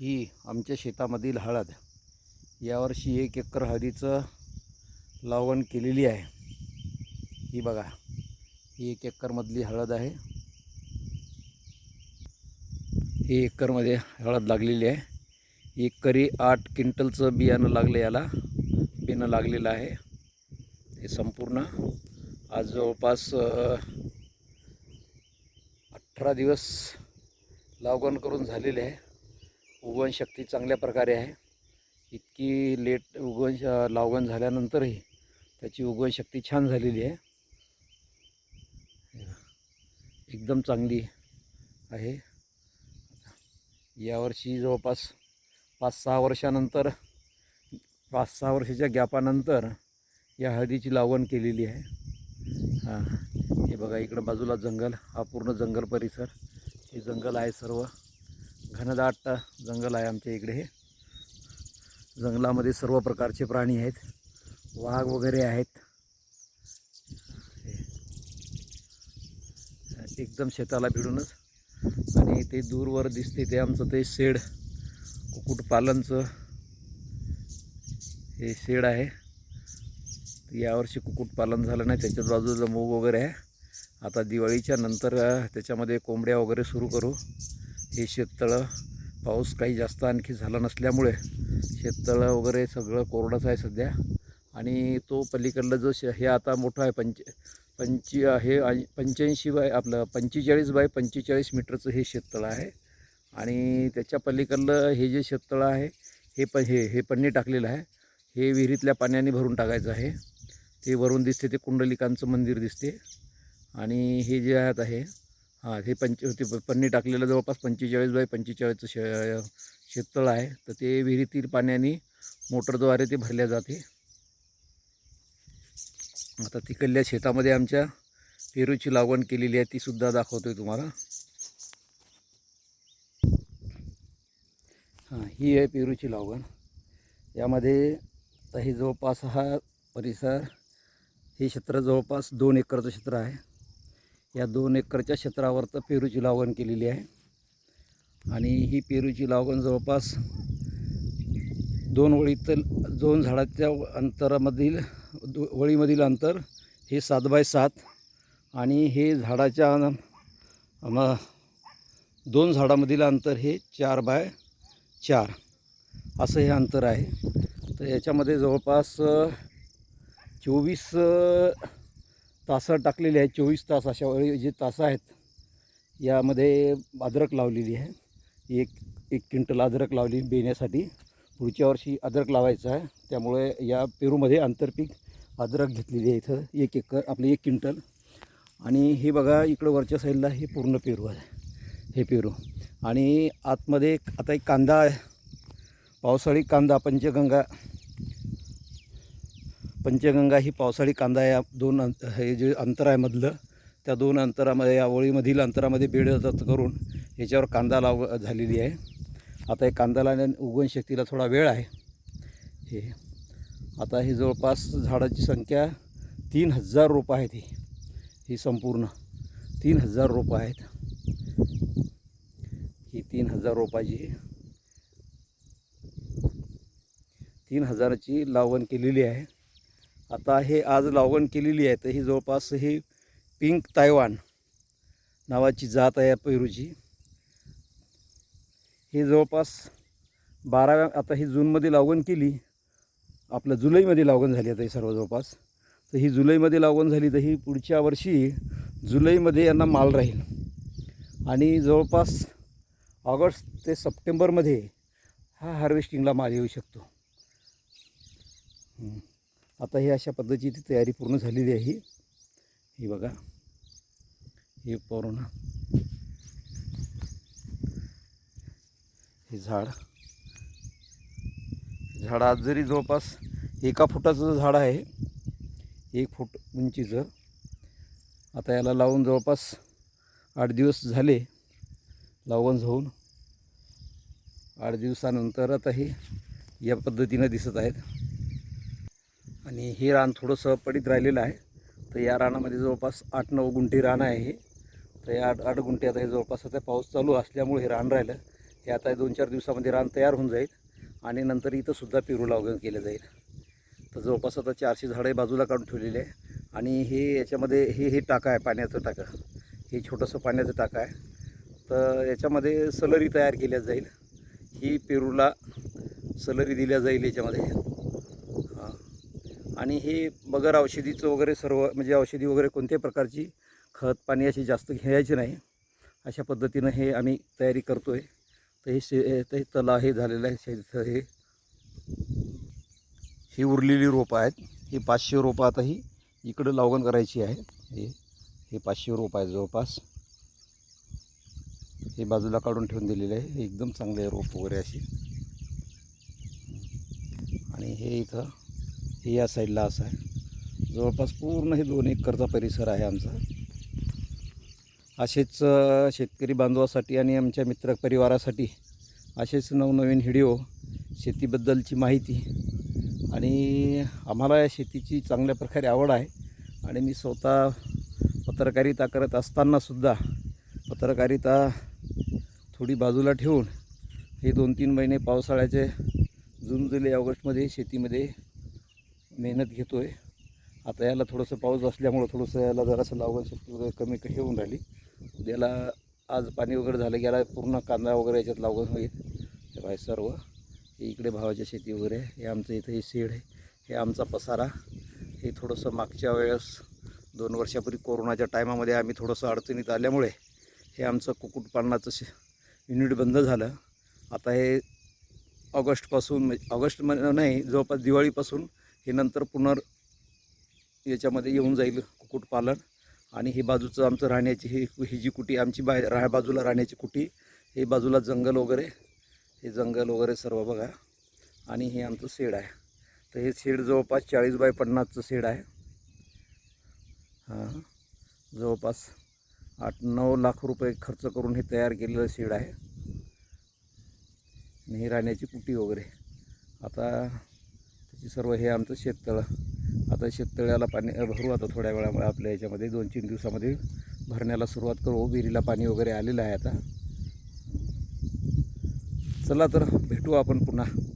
ही आमच्या शेतामधील हळद. यावर्षी एक एकर हळदीचं लावण केलेली आहे. ही बघा ही एक एकरमधली हळद आहे. ही एकरमध्ये हळद लागलेली आहे. एकरी आठ क्विंटलचं बियाणं लागलं याला. बियाणं लागलेलं आहे. हे संपूर्ण आज जवळपास अठरा दिवस लागवण करून झालेले आहे. उगवण शक्ती चांगल्या प्रकारे आहे. इतकी लेट उगवण श- लावण झाल्यानंतरही त्याची उगवण शक्ती छान झालेली आहे. एकदम चांगली आहे. यावर्षी जवळपास पाच सहा वर्षानंतर पाच सहा वर्षाच्या गॅपानंतर या हळदीची लावण केलेली आहे. हां हे बघा इकडं बाजूला जंगल हा पूर्ण जंगल परिसर. हे जंगल आहे सर्व. घनदाट जंगल आहे आमच्या इकडे हे. जंगलामध्ये सर्व प्रकारचे प्राणी आहेत. वाघ वगैरे आहेत. एकदम शेताला भिडूनच. आणि ते दूरवर दिसते ते आमचं ते शेड. कुक्कुटपालनचं हे शेड आहे. यावर्षी कुक्कुटपालन झालं नाही. त्याच्या बाजूला मूग वगैरे आहे. आता दिवाळीच्या नंतर त्याच्यामध्ये कोंबड्या वगैरे सुरू करू. हे शेततळं पाऊस काही जास्त आणखी झाला नसल्यामुळे शेततळं वगैरे सगळं कोरडंच आहे सध्या. आणि तो पलीकडलं जो श हे आता मोठं आहे पंच पंची हे पंच्याऐंशी बाय आपलं पंचेचाळीस बाय पंचेचाळीस मीटरचं हे शेततळं आहे. आणि त्याच्या पलीकडलं हे जे शेततळं आहे हे प हे हे पन्नी टाकलेलं आहे. हे विहिरीतल्या पाण्याने भरून टाकायचं आहे. ते वरून दिसते ते कुंडलिकांचं मंदिर दिसते. आणि हे जे आहेत आहे हां हे पंच ते प- पन्नी टाकलेलं जवळपास पंचेचाळीस बाय पंचेचाळीसचं शे शेततळ आहे. तर ते विहिरीतील पाण्याने मोटरद्वारे ते भरल्या जाते. आता तिकडल्या शेतामध्ये आमच्या पेरूची लागवण केलेली आहे ती सुद्धा दाखवतोय तुम्हाला. हां ही आहे पेरूची लागवण. यामध्ये आता हे जवळपास हा परिसर हे क्षेत्र जवळपास दोन एकरचं क्षेत्र आहे. या दोन एकरच्या क्षेत्रावर तर पेरूची लागवण केलेली आहे. आणि ही पेरूची लागवण जवळपास दोन वळीतील दोन झाडाच्या अंतरामधील दो वळीमधील अंतर हे सात बाय सात आणि हे झाडाच्या म दोन झाडामधील अंतर हे चार बाय चार असं हे अंतर आहे. तर याच्यामध्ये जवळपास चोवीस तासं टाकलेली आहे चोवीस तास अशा जे तासं आहेत यामध्ये अद्रक लावलेली आहे. एक एक क्विंटल अद्रक लावली बेण्यासाठी. पुढच्या वर्षी अद्रक लावायचं आहे. त्यामुळे या पेरूमध्ये आंतरपीक अद्रक घेतलेली आहे इथं. एक एकर आपले एक क्विंटल. आणि हे बघा इकडं वरच्या साईडला हे पूर्ण पेरू आहे. हे पेरू. आणि आतमध्ये एक- आता एक कांदा आहे. पावसाळी कांदा पंचगंगा. पंचगंगा ही पावसाळी कांदा या दोन अंत हे जे अंतर आहे मधलं त्या दोन अंतरामध्ये या ओळीमधील अंतरामध्ये बेड करून याच्यावर कांदा लाव झालेली आहे. आता हे कांदा लावण्या उगवण शक्तीला थोडा वेळ आहे. हे आता ही जवळपास झाडाची संख्या तीन हजार रोपं आहेत ही. ही संपूर्ण तीन हजार रोपं आहेत. ही तीन हजार रोपाची तीन हजाराची लावण केलेली आहे. आता हे आज लावण केलेली आहे तर ही जवळपास ही पिंक तायवान नावाची जात आहे या पेरूची. ही जवळपास बाराव्या आता ही जूनमध्ये लागवण केली आपलं जुलैमध्ये लागवण झाली आता ही सर्व जवळपास. तर ही जुलैमध्ये लागवण झाली तर ही पुढच्या वर्षी जुलैमध्ये यांना माल राहील. आणि जवळपास ऑगस्ट ते सप्टेंबरमध्ये हा हार्वेस्टिंगला माल येऊ शकतो. हं. आता ही अशा पद्धतीची तयारी पूर्ण झालेली आहे. ही बघा. हे पूर्ण हे झाड. झाड आज जरी जवळपास एका फुटाचं झाड आहे. एक फूट उंचीचं. आता याला लावून जवळपास आठ दिवस झाले. लावून जाऊन आठ दिवसानंतर आता हे या पद्धतीनं दिसत आहेत. आणि हे रान थोडंसं पडीत राहिलेलं आहे. तर या रानामध्ये जवळपास आठ नऊ गुंठी रान आहे हे. तर या आठ आठ गुंठे आता हे जवळपास आता पाऊस चालू असल्यामुळे हे रान राहिलं. हे आता दोन चार दिवसामध्ये रान तयार होऊन जाईल आणि नंतर इथंसुद्धा पेरू लागवड केलं जाईल. तर जवळपास आता चारशे झाडं बाजूला काढून ठेवलेली आहे. आणि हे याच्यामध्ये हे हे टाका आहे पाण्याचं टाका. हे छोटंसं पाण्याचं टाका आहे. तर याच्यामध्ये सलरी तयार केल्या जाईल. ही पेरूला सलरी दिल्या जाईल याच्यामध्ये. आणि हे बगर औषधीचं वगैरे सर्व म्हणजे औषधी वगैरे कोणत्याही प्रकारची खत पाणी अशी जास्त घ्यायची नाही. अशा पद्धतीनं हे आम्ही तयारी करतो आहे तर हे शे ते तला हे झालेलं आहे शेतीचं हे. ही उरलेली रोपं आहेत. ही पाचशे रोपं आता ही इकडं लावगण करायची आहे. हे हे पाचशे रोपं आहेत जवळपास. हे बाजूला काढून ठेवून दिलेले आहे. हे एकदम चांगले आहे रोप वगैरे अशी. आणि हे इथं हे या साईडला असं आहे. जवळपास पूर्ण हे दोन एकरचा परिसर आहे आमचा. असेच शेतकरी बांधवासाठी आणि आमच्या मित्र परिवारासाठी असेच नवनवीन व्हिडिओ शेतीबद्दलची माहिती आणि आम्हाला या शेतीची चांगल्या प्रकारे आवड आहे. आणि मी स्वतः पत्रकारिता करत असतानासुद्धा पत्रकारिता थोडी बाजूला ठेवून हे दोन तीन महिने पावसाळ्याचे जून जुलै ऑगस्टमध्ये शेतीमध्ये मेहनत घेतो आहे आता याला थोडंसं पाऊस असल्यामुळं थोडंसं याला जरासं लावण शक्ती वगैरे कमी हे होऊन राहिली. उद्याला आज पाणी वगैरे झालं की याला पूर्ण कांदा वगैरे याच्यात लावण होईल. हे बाय सर्व. हे इकडे भावाच्या शेती वगैरे आहे. हे आमचं इथं हे शेड आहे. हे आमचा पसारा. हे थोडंसं मागच्या वेळेस दोन वर्षापूर्वी कोरोनाच्या टायमामध्ये आम्ही थोडंसं अडचणीत आल्यामुळे हे आमचं कुक्कुटपालनाचं शे युनिट बंद झालं. आता हे ऑगस्टपासून म्हणजे ऑगस्ट म नाही जवळपास दिवाळीपासून हे नंतर पुनर याच्यामध्ये येऊन जाईल कुक्कुटपालन. आणि ही बाजूचं आमचं राहण्याची ही ही जी कुटी आमची बाहेर राह बाजूला राहण्याची कुटी हे बाजूला जंगल वगैरे हे जंगल वगैरे सर्व बघा. आणि हे आमचं शेड आहे. तर हे शेड जवळपास चाळीस बाय पन्नासचं शेड आहे. हां. जवळपास आठ नऊ लाख रुपये खर्च करून हे तयार केलेलं शेड आहे. आणि ही राहण्याची कुटी वगैरे. आता सर्व हे आमचं शेततळं. आता शेततळ्याला पाणी भरू आता थोड्या वेळामुळे आपल्या याच्यामध्ये दोन तीन दिवसामध्ये भरण्याला सुरुवात करू. विहिरीला पाणी वगैरे आलेलं आहे आता. चला तर भेटू आपण पुन्हा.